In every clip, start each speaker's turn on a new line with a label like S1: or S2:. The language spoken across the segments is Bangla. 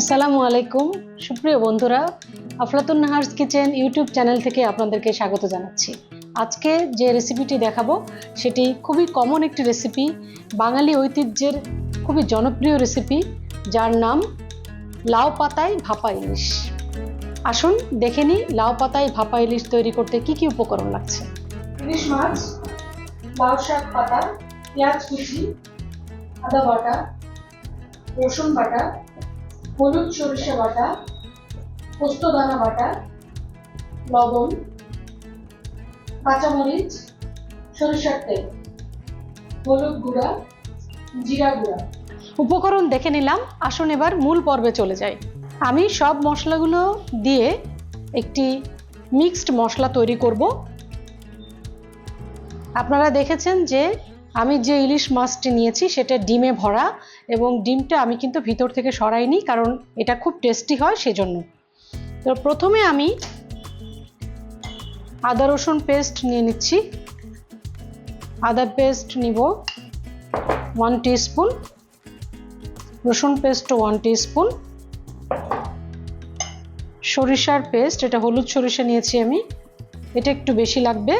S1: আসসালামু আলাইকুম। সুপ্রিয় বন্ধুরা, Aflatun Nahar's kitchen YouTube channel থেকে আপনাদেরকে স্বাগত জানাচ্ছি। আজকে যে রেসিপিটি দেখাবো, সেটি খুবই কমন একটি রেসিপি, বাঙালি ঐতিহ্যের খুবই জনপ্রিয় রেসিপি, যার নাম লাউ পাতায় ভাপা ইলিশ। আসুন, দেখে নিই লাউ পাতায় ভাপা ইলিশ তৈরি করতে কি কি উপকরণ লাগছে। ইলিশ মাছ, লাউ শাক পাতা, পেঁয়াজ কুচি, আদা বাটা, রসুন বাটা হলুদ সরিষা বাটা, পোস্ত দানা বাটা, লবণ, কাঁচামরিচ, সরিষার তেল, হলুদ গুঁড়া, জিরা গুঁড়া। উপকরণ দেখে নিলাম, আসুন এবার মূল পর্বে চলে যাই। আমি সব মশলাগুলো দিয়ে একটি মিক্সড মশলা তৈরি করব। আপনারা দেখেছেন যে আমি যে ইলিশ মাছটি নিয়েছি সেটা ডিমে ভরা এবং ডিমটা আমি কিন্তু ভিতর থেকে সরাইনি, কারণ এটা খুব টেস্টি হয় সেজন্য। তো প্রথমে আমি আদা রসুন পেস্ট নিয়ে নিচ্ছি। আদা পেস্ট নিব ওয়ান স্পুন রসুন পেস্ট ওয়ান স্পুন সরিষার পেস্ট, এটা হলুদ সরিষা নিয়েছি আমি। এটা একটু বেশি লাগবে।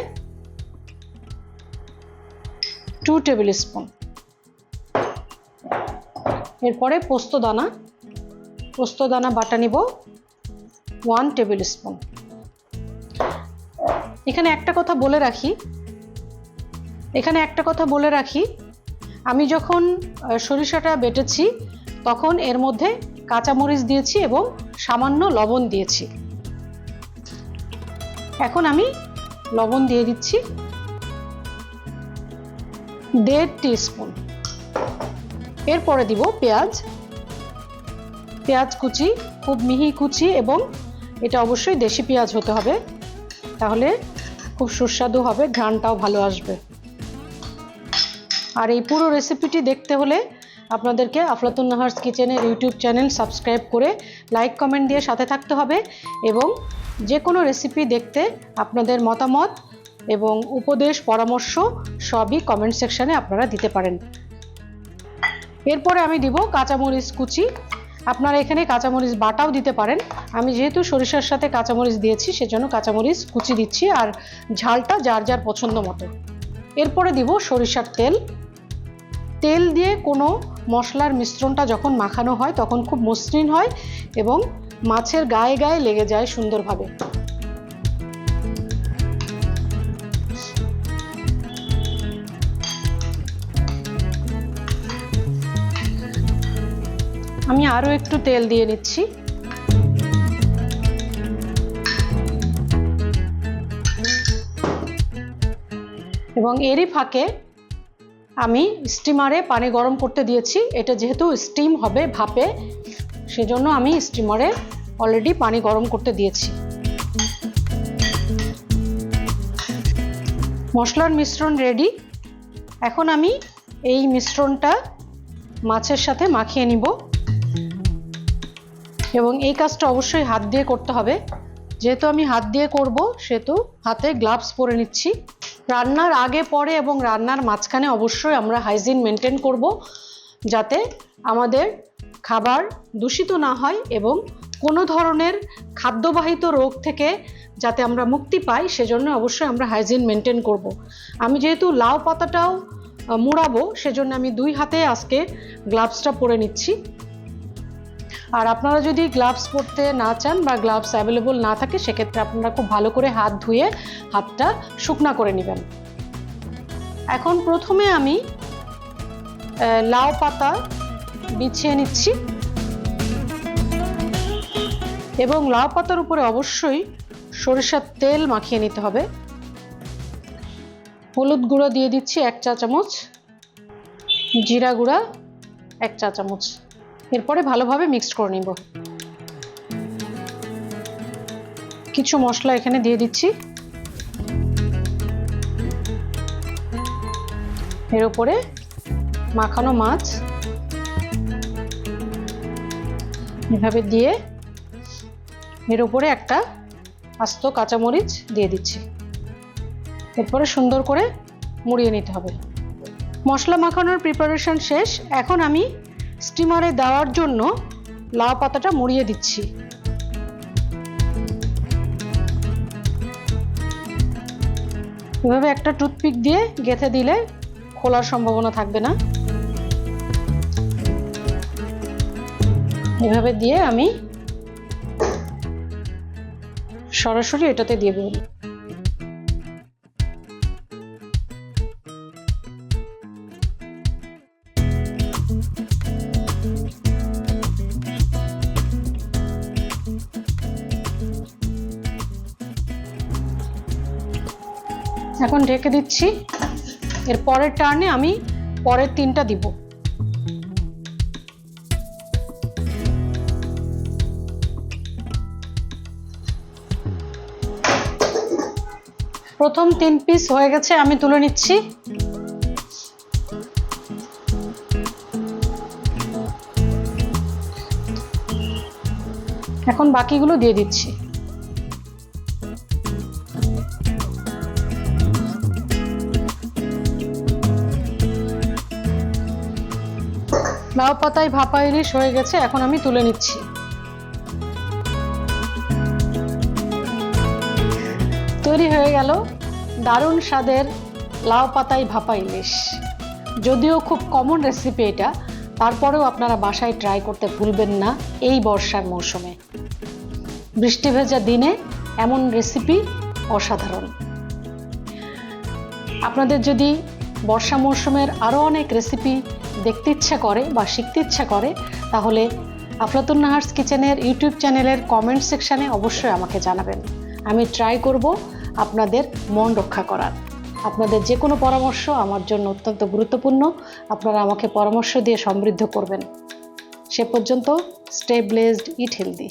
S1: টু টেবিল স্পুন এরপরে পোস্ত দানা পোস্ত দানা বাটা নিব ওয়ান টেবিল স্পুন এখানে একটা কথা বলে রাখি, এখানে একটা কথা বলে রাখি, আমি যখন সরিষাটা বেটেছি, তখন এর মধ্যে কাঁচামরিচ দিয়েছি এবং সামান্য লবণ দিয়েছি। এখন আমি লবণ দিয়ে দিচ্ছি। দেড় স্পুন এরপরে দিব পেঁয়াজ। পেঁয়াজ কুচি, খুব মিহি কুচি এবং এটা অবশ্যই দেশি পেঁয়াজ হতে হবে। তাহলে খুব সুস্বাদু হবে, ঘ্রাণটাও ভালো আসবে। আর এই পুরো রেসিপিটি দেখতে হলে আপনাদেরকে আফলাতুন নাহার্স কিচেনের ইউটিউব চ্যানেল সাবস্ক্রাইব করে লাইক, কমেন্ট দিয়ে সাথে থাকতে হবে এবং যে কোনো রেসিপি দেখতে আপনাদের মতামত এবং উপদেশ, পরামর্শ সবই কমেন্ট সেকশনে আপনারা দিতে পারেন। এরপরে আমি দিব কাঁচামরিচ কুচি। আপনারা এখানে কাঁচামরিচ বাটাও দিতে পারেন। আমি যেহেতু সরিষার সাথে কাঁচামরিচ দিয়েছি, সেজন্য কাঁচামরিচ কুচি দিচ্ছি আর ঝালটা যার যার পছন্দ মতো। এরপরে দিব সরিষার তেল। তেল দিয়ে কোনো মশলার মিশ্রণটা যখন মাখানো হয়, তখন খুব মসৃণ হয় এবং মাছের গায়ে গায়ে লেগে যায় সুন্দরভাবে। আমি আরও একটু তেল দিয়ে নিচ্ছি। এবং এরই ফাঁকে আমি স্টিমারে পানি গরম করতে দিয়েছি। এটা যেহেতু স্টিম হবে ভাপে, সেজন্য আমি স্টিমারে অলরেডি পানি গরম করতে দিয়েছি। মশলার মিশ্রণ রেডি। এখন আমি এই মিশ্রণটা মাছের সাথে মাখিয়ে নিব। এবং এই কাজটা অবশ্যই হাত দিয়ে করতে হবে। যেহেতু আমি হাত দিয়ে করব, সেহেতু হাতে গ্লাভস পরে নিচ্ছি। রান্নার আগে, পরে এবং রান্নার মাঝখানে অবশ্যই আমরা হাইজিন মেনটেন করব, যাতে আমাদের খাবার দূষিত না হয় এবং কোনো ধরনের খাদ্যবাহিত রোগ থেকে যাতে আমরা মুক্তি পাই, সেজন্য অবশ্যই আমরা হাইজিন মেনটেন করব। আমি যেহেতু লাউ পাতাটাও মুড়াবো, সেজন্য আমি দুই হাতে আজকে গ্লাভসটা পরে নিচ্ছি। আর আপনারা যদি গ্লাভস পরতে না চান বা গ্লাভস অ্যাভেলেবল না থাকে, সেক্ষেত্রে আপনারা খুব ভালো করে হাত ধুয়ে হাতটা শুকনা করে নেবেন। এখন প্রথমে আমি লাউ পাতা বিছিয়ে নিচ্ছি। এবং লাউ পাতার উপরে অবশ্যই সরিষার তেল মাখিয়ে নিতে হবে। হলুদ গুঁড়ো দিয়ে দিচ্ছি এক চা চামচ জিরা গুঁড়া এক চা চামচ এরপরে ভালোভাবে মিক্সড করে নিব। কিছু মশলা এখানে দিয়ে দিচ্ছি। এর উপরে মাখানো মাছ। এভাবে দিয়ে এর উপরে একটা আস্ত কাঁচামরিচ দিয়ে দিচ্ছি। এরপরে সুন্দর করে মুড়িয়ে নিতে হবে। মশলা মাখানোর প্রিপারেশন শেষ। এখন আমি স্টিমারে দেওয়ার জন্য লাউ পাতাটা মুড়িয়ে দিচ্ছি। এভাবে একটা টুথপিক দিয়ে গেঁথে দিলে খোলার সম্ভাবনা থাকবে না। এভাবে দিয়ে আমি সরাসরি এটাতে দিয়ে দেবো। এখন ঢেকে দিচ্ছি। এর পরের টার্নে আমি পরের তিনটা দিব। প্রথম তিন পিস হয়ে গেছে, আমি তুলে নিচ্ছি। এখন বাকিগুলো দিয়ে দিচ্ছি। লাউ পাতায় ভাপা ইলিশ হয়ে গেছে, এখন আমি তুলে নিচ্ছি। তৈরি হয়ে গেল দারুণ স্বাদের লাউ পাতায় ভাপা ইলিশ। যদিও খুব কমন রেসিপি এটা তারপরেও আপনারা বাসায় ট্রাই করতে ভুলবেন না এই বর্ষার মৌসুমে। বৃষ্টি ভেজা দিনে এমন রেসিপি অসাধারণ। আপনাদের যদি বর্ষা মৌসুমের আরও অনেক রেসিপি দেখতে ইচ্ছা করে বা শিখতে ইচ্ছা করে, তাহলে আফলাতুন নাহার্স কিচেনের ইউটিউব চ্যানেলের কমেন্ট সেকশানে অবশ্যই আমাকে জানাবেন। আমি ট্রাই করব আপনাদের মন রক্ষা করার। আপনাদের যে কোনো পরামর্শ আমার জন্য অত্যন্ত গুরুত্বপূর্ণ। আপনারা আমাকে পরামর্শ দিয়ে সমৃদ্ধ করবেন। সে পর্যন্ত স্টে ব্লেসড ইট হেলদি